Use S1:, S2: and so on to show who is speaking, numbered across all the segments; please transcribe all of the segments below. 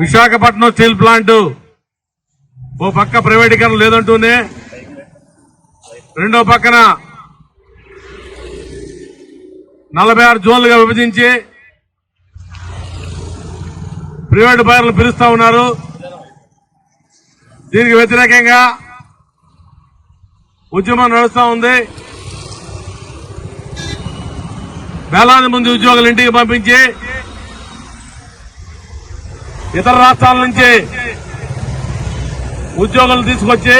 S1: Visakhapatnam steel plant ఓ పక్క ప్రైవేటీకరణ లేదంటూనే రెండో పక్కన నలభై ఆరు జోన్లుగా విభజించి ప్రైవేట్ బయర్లు పిలుస్తా ఉన్నారు. దీనికి వ్యతిరేకంగా ఉద్యమం నడుస్తూ ఉంది. వేలాది మంది ఉద్యోగులు ఇంటికి పంపించి ఇతర రాష్ట్రాల నుంచి ఉద్యోగులు తీసుకొచ్చి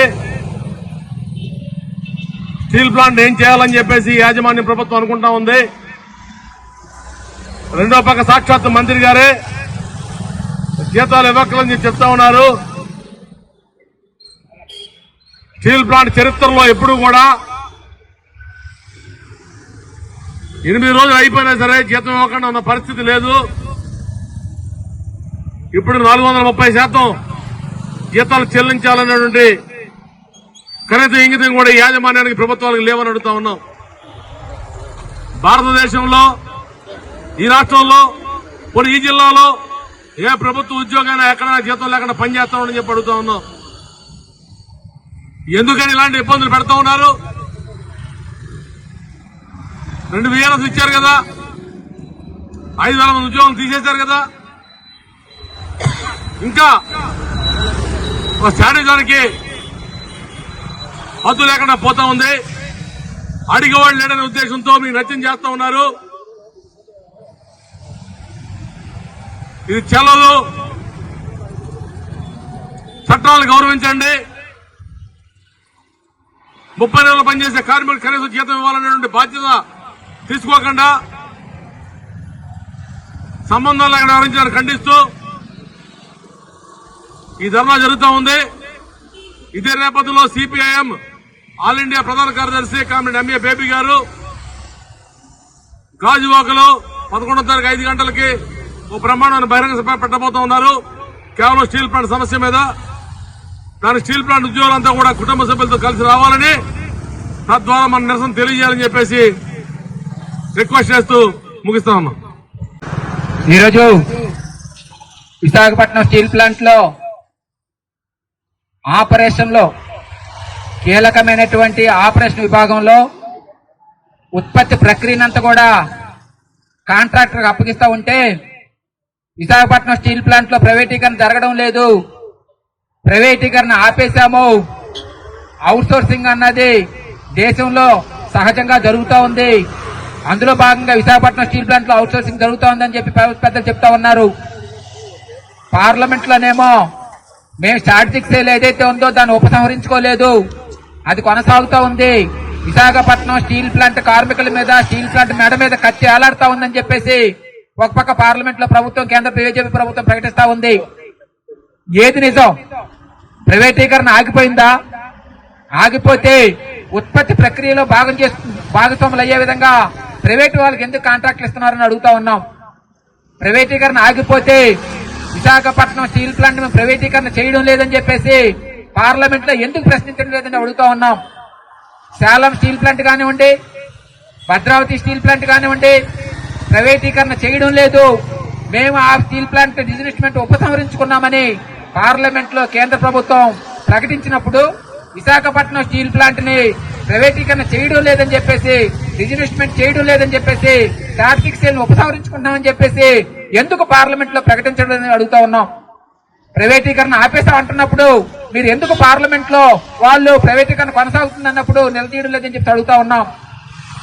S1: స్టీల్ ప్లాంట్ ఏం చేయాలని చెప్పేసి యాజమాన్య ప్రభుత్వం అనుకుంటా ఉంది. రెండో పక్క సాక్షాత్ మంత్రి గారే జీతాలు ఇవ్వక్కలని చెప్పి చెప్తా ఉన్నారు. స్టీల్ ప్లాంట్ చరిత్రలో ఎప్పుడు కూడా ఎనిమిది రోజులు అయిపోయినా సరే జీతం ఇవ్వకుండా ఉన్న పరిస్థితి లేదు. ఇప్పుడు నాలుగు వందల ముప్పై శాతం జీతాలు చెల్లించాలనేటువంటి కనీత ఇంగితం కూడా యాజమాన్యానికి ప్రభుత్వాలకు లేవని అడుగుతా ఉన్నాం. భారతదేశంలో ఈ రాష్ట్రంలో కొన్ని ఈ జిల్లాలో ఏ ప్రభుత్వ ఉద్యోగైనా ఎక్కడైనా జీతం లేకుండా పనిచేస్తామని చెప్పి అడుగుతా ఉన్నాం. ఎందుకని ఇలాంటి ఇబ్బందులు పెడతా ఉన్నారు? రెండు వేల ఇచ్చారు కదా. ఐదు వేల మంది ఉద్యోగం తీసేశారు కదా. ఇంకా ఒక శానిజానికి హద్దు లేకుండా పోతా ఉంది. అడిగేవాళ్ళు లేడనే ఉద్దేశంతో మీకు నచ్చం చేస్తా ఉన్నారు. ఇది చెల్లదు. చట్టాలను గౌరవించండి. ముప్పై నెలలు పనిచేసే కార్మికులు కనీస జీతం ఇవ్వాలనేటువంటి బాధ్యత తీసుకోకుండా సంబంధం లేకుండా వ్యవహరించాలని ఖండిస్తూ ఈ ధర్నా జరుగుతూ ఉంది. ఇదే నేపథ్యంలో సిపిఐఎం ఆల్ ఇండియా ప్రధాన కార్యదర్శి కామిరెడ్డి ఎంఏ బేబీ గారు గాజువాకలో పదకొండో తారీఖు ఐదు గంటలకి ఓ బ్రహ్మాండమైన బహిరంగ సభ పెట్టబోతా ఉన్నారు. కేవలం స్టీల్ ప్లాంట్ సమస్య మీద దాని స్టీల్ ప్లాంట్ ఉద్యోగులంతా కూడా కుటుంబ సభ్యులతో కలిసి రావాలని తద్వారా మన నిరసన తెలియజేయాలని చెప్పేసి రిక్వెస్ట్ చేస్తూ ముగిస్తా ఉన్నాం
S2: ఈరోజు విశాఖపట్నం స్టీల్ ప్లాంట్లో ఆపరేషన్లో కీలకమైనటువంటి ఆపరేషన్ విభాగంలో ఉత్పత్తి ప్రక్రియనంతా కూడా కాంట్రాక్టర్కి అప్పగిస్తూ ఉంటే విశాఖపట్నం స్టీల్ ప్లాంట్లో ప్రైవేటీకరణ జరగడం లేదు. ప్రైవేటీకరణ ఆపేశాము. అవుట్ సోర్సింగ్ అన్నది దేశంలో సహజంగా జరుగుతూ ఉంది. అందులో భాగంగా విశాఖపట్నం స్టీల్ ప్లాంట్లో అవుట్సోర్సింగ్ అవుట్ సోర్సింగ్ జరుగుతూ ఉందని చెప్పి పెద్దలు చెప్తా ఉన్నారు. పార్లమెంట్లోనేమో మేము స్టాటిస్టిక్ సేల్ ఏదైతే ఉందో దాన్ని ఉపసంహరించుకోలేదు. అది కొనసాగుతూ ఉంది. విశాఖపట్నం స్టీల్ ప్లాంట్ కార్మికుల మీద స్టీల్ ప్లాంట్ మెడ మీద కత్తి ఏలాడుతా ఉందని చెప్పేసి ఒక పక్క పార్లమెంట్లో ప్రభుత్వం కేంద్ర బీజేపీ ప్రభుత్వం ప్రకటిస్తా ఉంది. ఏది నిజం? ప్రైవేటీకరణ ఆగిపోయిందా? ఆగిపోతే ఉత్పత్తి ప్రక్రియలో భాగం చేస్తు భాగస్వాములు అయ్యే విధంగా ప్రైవేట్ వాళ్ళకి ఎందుకు కాంట్రాక్ట్లు ఇస్తున్నారని అడుగుతా ఉన్నాం. ప్రైవేటీకరణ ఆగిపోతే విశాఖపట్నం స్టీల్ ప్లాంట్ మేము ప్రైవేటీకరణ చేయడం లేదని చెప్పేసి పార్లమెంట్లో ఎందుకు ప్రశ్నించడం లేదని అడుగుతా ఉన్నాం. సేలం స్టీల్ ప్లాంట్ కానివ్వండి భద్రావతి స్టీల్ ప్లాంట్ కానివ్వండి ప్రైవేటీకరణ చేయడం లేదు. మేము ఆ స్టీల్ ప్లాంట్ డిజిన్వెస్ట్మెంట్ ఉపసంహరించుకున్నామని పార్లమెంట్లో కేంద్ర ప్రభుత్వం ప్రకటించినప్పుడు విశాఖపట్నం స్టీల్ ప్లాంట్ని ప్రైవేటీకరణ చేయడం లేదని చెప్పేసి డిజిన్వెస్ట్మెంట్ చేయడం లేదని చెప్పేసి స్టాటిక్ సేల్ ఉపసంహరించుకుంటామని చెప్పేసి ఎందుకు పార్లమెంట్లో ప్రకటించడం అడుగుతా ఉన్నాం? ప్రైవేటీకరణ ఆపేస్తాం అంటున్నప్పుడు మీరు ఎందుకు పార్లమెంట్లో వాళ్ళు ప్రైవేటీకరణ కొనసాగుతుంది అన్నప్పుడు నిలదీయడం లేదని చెప్పి అడుగుతా ఉన్నాం.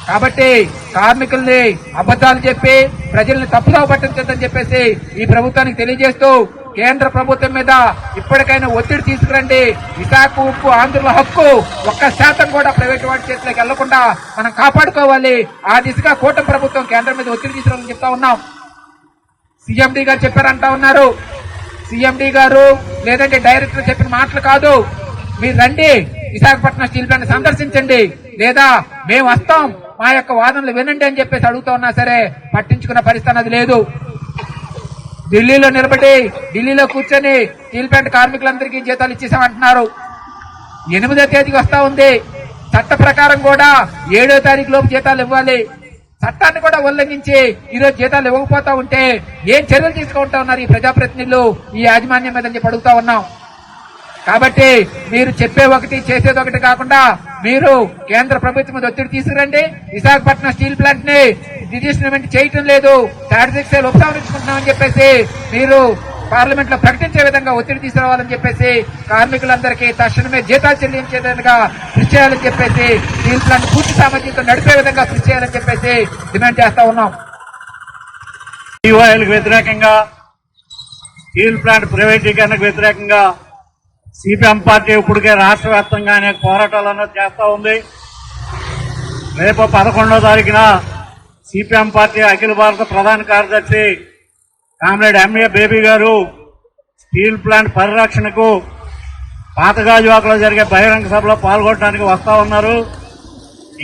S2: కాబట్టి కార్మికుల్ని అబద్ధాలు చెప్పి ప్రజల్ని తప్పుదోవ పట్టించొద్దని చెప్పేసి ఈ ప్రభుత్వానికి తెలియజేస్తూ కేంద్ర ప్రభుత్వం మీద ఇప్పటికైనా ఒత్తిడి తీసుకురండి. విశాఖ ఉక్కు ఆంధ్రుల హక్కు ఒక్క శాతం కూడా ప్రైవేట్ వాటి చేతిలోకి వెళ్ళకుండా మనం కాపాడుకోవాలి. ఆ దిశగా కూటమి ప్రభుత్వం కేంద్రం మీద ఒత్తిడి తీసుకురావాలని చెప్తా ఉన్నాం. సిఎండి గారు చెప్పారంటా ఉన్నారు. సిఎండి గారు లేదంటే డైరెక్టర్ చెప్పిన మాటలు కాదు. మీరు రండి విశాఖపట్నం స్టీల్ ప్లాంట్ సందర్శించండి. లేదా మేము వస్తాం మా యొక్క వాదనలు వినండి అని చెప్పేసి అడుగుతా ఉన్నా సరే పట్టించుకున్న పరిస్థితి అది లేదు. ఢిల్లీలో నిలబడి ఢిల్లీలో కూర్చొని స్టీల్ ప్లాంట్ కార్మికులందరికీ జీతాలు ఇచ్చేసామంటున్నారు. ఎనిమిదో తేదీకి వస్తా ఉంది. చట్ట ప్రకారం కూడా ఏడో తారీఖు లోపు జీతాలు ఇవ్వాలి.
S3: చట్టాన్ని కూడా ఉల్లంఘించి ఈరోజు జీతాలు ఇవ్వకపోతా ఉంటే ఏం చర్యలు తీసుకుంటా ఉన్నారు ఈ ప్రజాప్రతినిధులు ఈ యాజమాన్యం మీద అని చెప్పి అడుగుతా ఉన్నాం. కాబట్టి మీరు చెప్పే ఒకటి చేసేది ఒకటి కాకుండా మీరు కేంద్ర ప్రభుత్వం మీద ఒత్తిడి తీసుకురండి. విశాఖపట్నం స్టీల్ ప్లాంట్ని డిజిస్ట్మెంట్ చేయటం లేదు. స్టాటిస్టిక్స్ ఉపసంహరించుకుంటున్నామని చెప్పేసి మీరు పార్లమెంట్లో ప్రకటించే విధంగా ఒత్తిడి తీసుకురావాలని చెప్పేసి కార్మికులందరికీ తక్షణమే జీతాలు చెల్లించే విధంగా కృషి చేయాలని చెప్పేసి స్టీల్ ప్లాంట్ పూర్తి సామర్థ్యంతో నడిపే విధంగా కృషి చేయాలని చెప్పేసి డిమాండ్ చేస్తా ఉన్నాం.
S4: టీఓఐలకు వ్యతిరేకంగా స్టీల్ ప్లాంట్ ప్రైవేటీకరణకు వ్యతిరేకంగా సిపిఎం పార్టీ ఇప్పటికే రాష్ట్ర వ్యాప్తంగా అనేక పోరాటాలను చేస్తూ ఉంది. రేపు పదకొండవ తారీఖున సిపిఎం పార్టీ అఖిల భారత ప్రధాన కార్యదర్శి కామ్రేడ్ ఎంఏ బేబీ గారు స్టీల్ ప్లాంట్ పరిరక్షణకు పాతగాజువాకలో జరిగే బహిరంగ సభలో పాల్గొనడానికి వస్తా ఉన్నారు.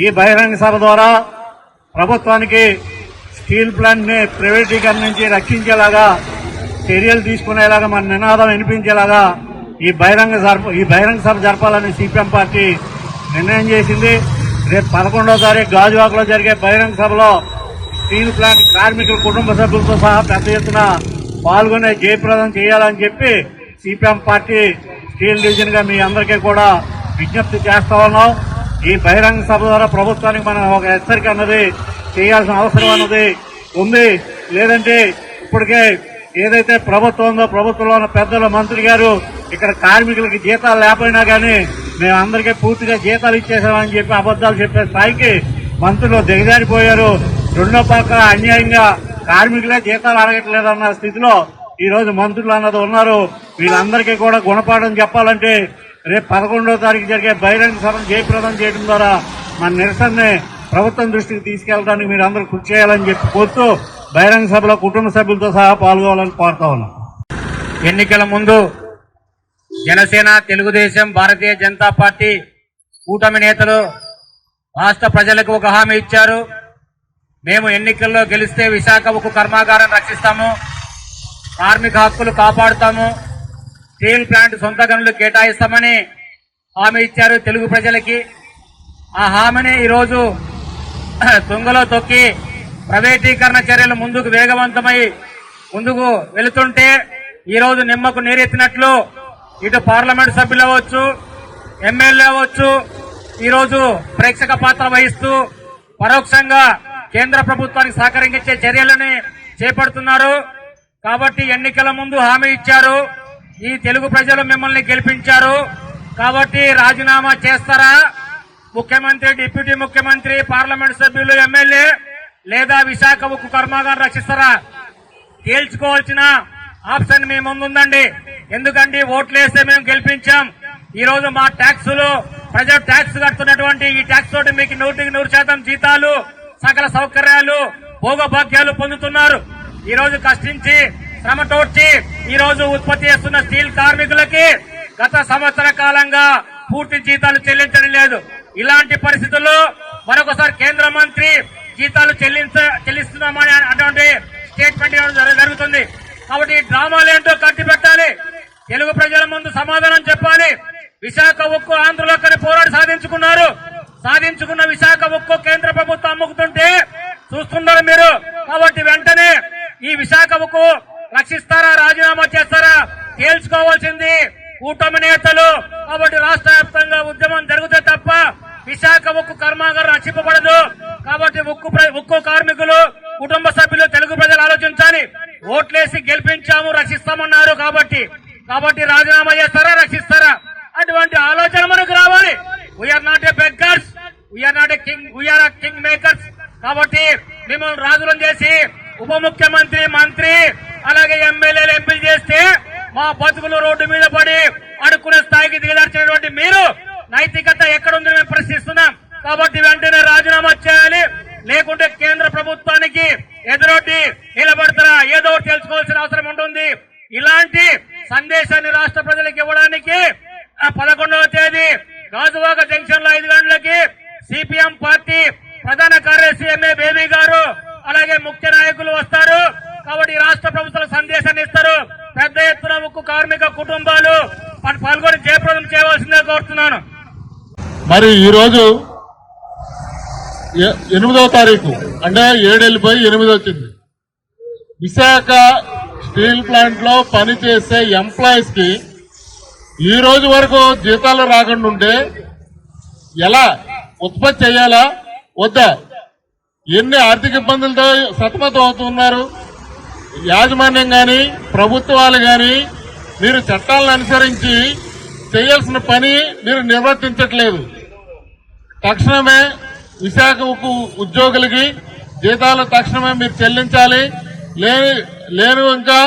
S4: ఈ బహిరంగ సభ ద్వారా ప్రభుత్వానికి స్టీల్ ప్లాంట్ని ప్రైవేటీకరణ నుంచి రక్షించేలాగా చర్యలు తీసుకునేలాగా మన నినాదం వినిపించేలాగా ఈ బహిరంగ సభ ఈ బహిరంగ సభ జరపాలని సిపిఎం పార్టీ నిర్ణయం చేసింది. రేపు పదకొండో తారీఖు గాజువాకలో జరిగే బహిరంగ సభలో స్టీల్ ప్లాంట్ కార్మికుల కుటుంబ సభ్యులతో సహా పెద్ద ఎత్తున పాల్గొనే జయప్రదం చేయాలని చెప్పి సిపిఎం పార్టీ స్టీల్ డివిజన్గా మీ అందరికీ కూడా విజ్ఞప్తి చేస్తా ఉన్నాం. ఈ బహిరంగ సభ ద్వారా ప్రభుత్వానికి మనం ఒక హెచ్చరిక అన్నది చేయాల్సిన అవసరం అన్నది ఉంది. లేదంటే ఇప్పటికే ఏదైతే ప్రభుత్వం ఉందో ప్రభుత్వంలో ఉన్న పెద్దల మంత్రి గారు ఇక్కడ కార్మికులకి జీతాలు లేకపోయినా కానీ మేము అందరికీ పూర్తిగా జీతాలు ఇచ్చేసామని చెప్పి అబద్దాలు చెప్పే స్థాయికి మంత్రులు దిగజారిపోయారు. రెండో పక్క అన్యాయంగా కార్మికులే జీతాలు అడగట్లేదన్న స్థితిలో ఈ రోజు మంత్రులు అన్నది ఉన్నారు. వీళ్ళందరికీ కూడా గుణపాఠం చెప్పాలంటే రేపు పదకొండవ తారీఖు జరిగే బహిరంగ సభను జయప్రదం చేయడం ద్వారా మన నిరసనని ప్రభుత్వం దృష్టికి తీసుకెళ్ళడానికి మీరు అందరూ కృషి చేయాలని చెప్పి కోరుతూ బహిరంగ సభలో కుటుంబ సభ్యులతో సహా పాల్గొవాలని కోరుతా ఉన్నాం.
S3: ఎన్నికల ముందు జనసేన తెలుగుదేశం భారతీయ జనతా పార్టీ కూటమి నేతలు రాష్ట్ర ప్రజలకు ఒక హామీ ఇచ్చారు. మేము ఎన్నికల్లో గెలిస్తే విశాఖ ఉక్కు కర్మాగారం రక్షిస్తాము కార్మిక హక్కులు కాపాడుతాము స్టీల్ ప్లాంట్ సొంత గనులు కేటాయిస్తామని హామీ ఇచ్చారు తెలుగు ప్రజలకి. ఆ హామీని ఈరోజు తుంగలో తొక్కి ప్రైవేటీకరణ చర్యలు ముందుకు వేగవంతమై ముందుకు వెళుతుంటే ఈరోజు నిమ్మకు నీరెత్తినట్లు ఇటు పార్లమెంట్ సభ్యులు అవ్వచ్చు ఎమ్మెల్యే అవ్వచ్చు ఈరోజు ప్రేక్షక పాత్ర వహిస్తూ పరోక్షంగా కేంద్ర ప్రభుత్వానికి సహకరించే చర్యలని చేపడుతున్నారు. కాబట్టి ఎన్నికల ముందు హామీ ఇచ్చారు. ఈ తెలుగు ప్రజలు మిమ్మల్ని గెలిపించారు. కాబట్టి రాజీనామా చేస్తారా? ముఖ్యమంత్రి డిప్యూటీ ముఖ్యమంత్రి పార్లమెంట్ సభ్యులు ఎమ్మెల్యే లేదా విశాఖ ఉక్కు కర్మాగారం రక్షిస్తారా? తేల్చుకోవాల్సిన ఆప్షన్ మీ ముందుందండి. ఎందుకంటే ఓట్లు వేస్తే మేము గెలిపించాం. ఈ రోజు మా ట్యాక్సులు ప్రజలు ట్యాక్స్ కడుతున్నటువంటి ఈ ట్యాక్స్ తోటి మీకు నూటికి నూరు శాతం జీతాలు సకల సౌకర్యాలు భోగభాగ్యాలు పొందుతున్నారు. ఈ రోజు కష్టించి శ్రమ తోడ్చి ఈ రోజు ఉత్పత్తి చేస్తున్న స్టీల్ కార్మికులకి గత సంవత్సర కాలంగా పూర్తి జీతాలు చెల్లించడం లేదు. ఇలాంటి పరిస్థితుల్లో మరొకసారి కేంద్ర మంత్రి జీతాలు చెల్లించ చెల్లిస్తున్నామని అటువంటి స్టేట్మెంట్ ఇవ్వడం జరుగుతుంది. కాబట్టి ఈ డ్రామాలు ఏంటో కట్టి పెట్టాలి. తెలుగు ప్రజల ముందు సమాధానం చెప్పాలి. విశాఖ ఉక్కు ఆంధ్రలోకని పోరాడి సాధించుకున్నారు. సాధించుకున్న విశాఖ ఉక్కు కేంద్ర ఉన్నారు మీరు. కాబట్టి వెంటనే ఈ విశాఖకు రక్షిస్తారా రాజీనామా చేస్తారా తేల్చుకోవాల్సింది కూటమి నేతలు. కాబట్టి రాష్ట్ర వ్యాప్తంగా ఉద్యమం జరిగితే తప్ప విశాఖ ఉక్కు కర్మాగారం రక్షింపబడదు. కాబట్టి ఉక్కు ఉక్కు కార్మికులు కుటుంబ సభ్యులు తెలుగు ప్రజలు ఆలోచించాలి. ఓట్లేసి గెలిపించాము రక్షిస్తామన్నారు కాబట్టి. కాబట్టి రాజీనామా చేస్తారా రక్షిస్తారా? అటువంటి ఆలోచన మనకు రావాలి. We are not a beggars we are not a king we are king makers కాబట్టి మిమ్మల్ని రాజులను చేసి ఉప ముఖ్యమంత్రి మంత్రి అలాగే ఎమ్మెల్యేలు ఎంపీలు చేస్తే మా బతుకులు రోడ్డు మీద పడి అడుక్కునే స్థాయికి దిగదార్చినటువంటి మీరు నైతికత ఎక్కడుందని మేము ప్రశ్నిస్తున్నాం. కాబట్టి వెంటనే రాజీనామా చేయాలి లేకుంటే కేంద్ర ప్రభుత్వానికి ఎదురొడ్డి నిలబడతారా ఏదో ఒకటి తెలుసుకోవాల్సిన అవసరం ఉంటుంది ఇలాంటి సందేశాన్ని రాష్ట్ర ప్రజలకు ఇవ్వడానికి ఆ పదకొండవ తేదీ గాజువాక జంక్షన్లో ఐదు గంటలకి సిపిఎం పార్టీ ప్రధాన కార్యదర్శి ఎంఏ బేబీ గారు అలాగే ముఖ్య నాయకులు వస్తారు. కాబట్టి రాష్ట్ర ప్రభుత్వం సందేశాన్ని ఇస్తారు. పెద్ద ఎత్తున ఉక్కు కార్మిక కుటుంబాలు పాల్గొని జయప్రదం చేయవలసిందే కోరుతున్నాను.
S5: మరి ఈరోజు ఎ- ఎనిమిదవ తారీఖు అంటే ఏడు వెళ్ళిపోయి ఎనిమిది వచ్చింది. విశాఖ స్టీల్ ప్లాంట్లో పనిచేసే ఎంప్లాయీస్కి ఈ రోజు వరకు జీతాలు రాకుండా ఉంటే ఎలా? ఉత్పత్తి చేయాలా? వద్దా? ఎన్ని ఆర్థిక ఇబ్బందులతో సతమతం అవుతున్నారు? యాజమాన్యం కానీ ప్రభుత్వాలు కానీ మీరు చట్టాలను అనుసరించి చేయాల్సిన పని మీరు నిర్వర్తించట్లేదు. తక్షణమే విశాఖ ఉద్యోగులకి జీతాలు తక్షణమే మీరు చెల్లించాలి. లేని లేని ఇంకా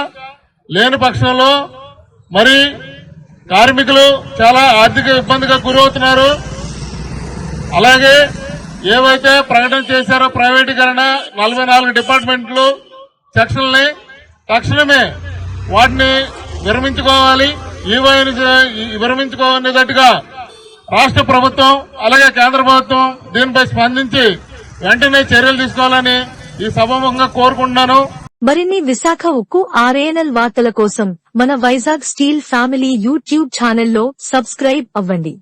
S5: లేని పక్షంలో మరి కార్మికులు చాలా ఆర్థిక ఇబ్బందిగా గురవుతున్నారు. అలాగే ఏవైతే ప్రకటన చేశారో ప్రైవేటీకరణ నలభై నాలుగు డిపార్ట్మెంట్లు సెక్షన్లని తక్షణమే వాటిని విరమించుకోవాలి. ఈవైని విరమించుకోనేటట్టుగా రాష్ట్ర ప్రభుత్వం అలాగే కేంద్ర ప్రభుత్వం దీనిపై స్పందించి వెంటనే చర్యలు తీసుకోవాలని ఈ సభముఖంగా కోరుకుంటున్నాను.
S6: మరిన్ని విశాఖ ఉక్కు ఆర్ఏఎన్ఎల్ వార్తల కోసం మన వైజాగ్ స్టీల్ ఫ్యామిలీ యూట్యూబ్ ఛానల్లో సబ్స్క్రైబ్ అవ్వండి.